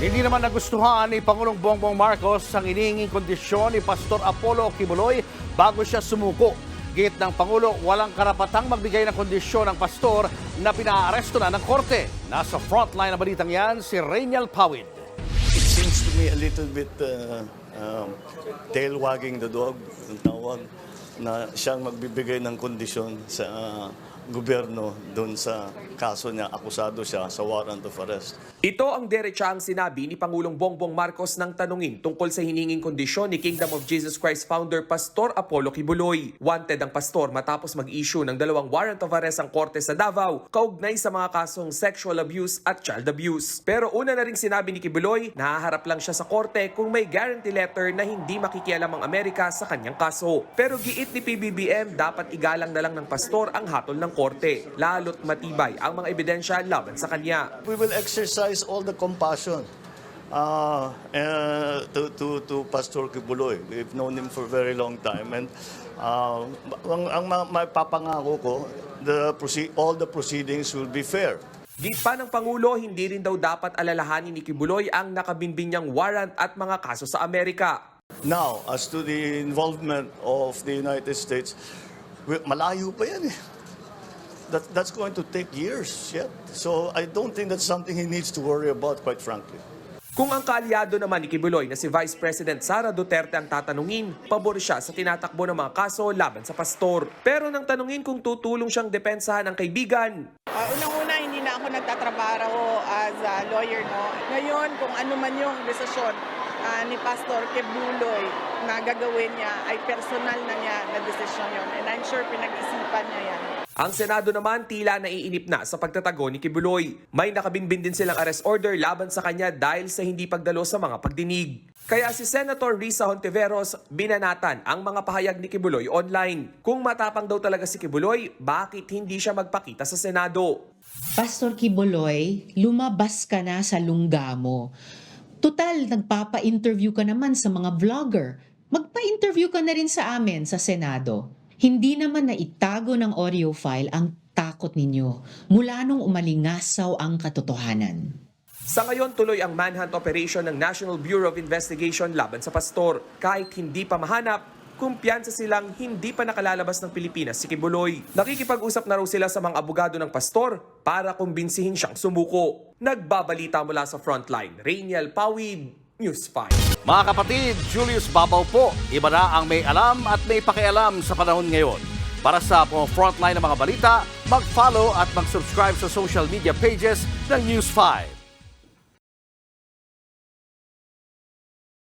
Hindi naman nagustuhan ni Pangulong Bongbong Marcos ang inihinging kondisyon ni Pastor Apollo Kibuloy bago siya sumuko. Git ng Pangulo, walang karapatang magbigay ng kondisyon ng pastor na pinaaresto na ng korte. Nasa frontline na balitang yan, si Rainiel Pawid. It seems to me a little bit uh, um, tail wagging the dog, ang tawag, na siyang magbibigay ng kondisyon sa uh, gobyerno doon sa kaso niya, akusado siya sa warrant of arrest. Ito ang diretsahang sinabi ni Pangulong Bongbong Marcos nang tanungin tungkol sa hininging kondisyon ni Kingdom of Jesus Christ founder Pastor Apollo Kibuloy. Wanted ang pastor matapos mag-issue ng dalawang warrant of arrest ang korte sa Davao kaugnay sa mga kasong sexual abuse at child abuse. Pero una na ring sinabi ni Kibuloy, nahaharap lang siya sa korte kung may guarantee letter na hindi makikialam ang Amerika sa kanyang kaso. Pero giit ni PBBM, dapat igalang na lang ng pastor ang hatol ng korte, lalo't matibay ang mga ebidensya laban sa kanya. We will exercise all the compassion uh, uh, to, to, to Pastor Kibuloy. We've known him for a very long time. And uh, ang, ang ma- maipapangako ko, the all the proceedings will be fair. Di pa ng Pangulo, hindi rin daw dapat alalahanin ni Kibuloy ang nakabinbin niyang warrant at mga kaso sa Amerika. Now, as to the involvement of the United States, malayo pa yan eh. That, that's going to take years yet. So I don't think that's something he needs to worry about, quite frankly. Kung ang kaalyado naman ni Kibuloy na si Vice President Sara Duterte ang tatanungin, pabor siya sa tinatakbo ng mga kaso laban sa pastor. Pero nang tanungin kung tutulong siyang depensahan ng kaibigan, Ah, Unang-una, hindi na nagtatrabaho as a lawyer, no? Ngayon, kung ano man yung desisyon ah, ni Pastor Kebuloy na gagawin niya, ay personal na niya na desisyon yun. And I'm sure pinag-isipan niya yan. Ang Senado naman tila naiinip na sa pagtatago ni Kibuloy. May nakabinbin din silang arrest order laban sa kanya dahil sa hindi pagdalo sa mga pagdinig. Kaya si Senator Risa Hontiveros binanatan ang mga pahayag ni Kibuloy online. Kung matapang daw talaga si Kibuloy, bakit hindi siya magpakita sa Senado? Pastor Kiboloy, lumabas ka na sa lungga mo. Total, nagpapa-interview ka naman sa mga vlogger. Magpa-interview ka na rin sa amin sa Senado. Hindi naman na itago ng audio file ang takot ninyo mula nung umalingasaw ang katotohanan. Sa ngayon, tuloy ang manhunt operation ng National Bureau of Investigation laban sa pastor. Kahit hindi pa mahanap, kumpiyansa silang hindi pa nakalalabas ng Pilipinas si Kibuloy. Nakikipag-usap na raw sila sa mga abogado ng pastor para kumbinsihin siyang sumuko. Nagbabalita mula sa frontline, Rainiel Pawid, News 5. Mga kapatid, Julius Babaw po. Iba na ang may alam at may pakialam sa panahon ngayon. Para sa mga frontline ng mga balita, mag-follow at mag-subscribe sa social media pages ng News 5.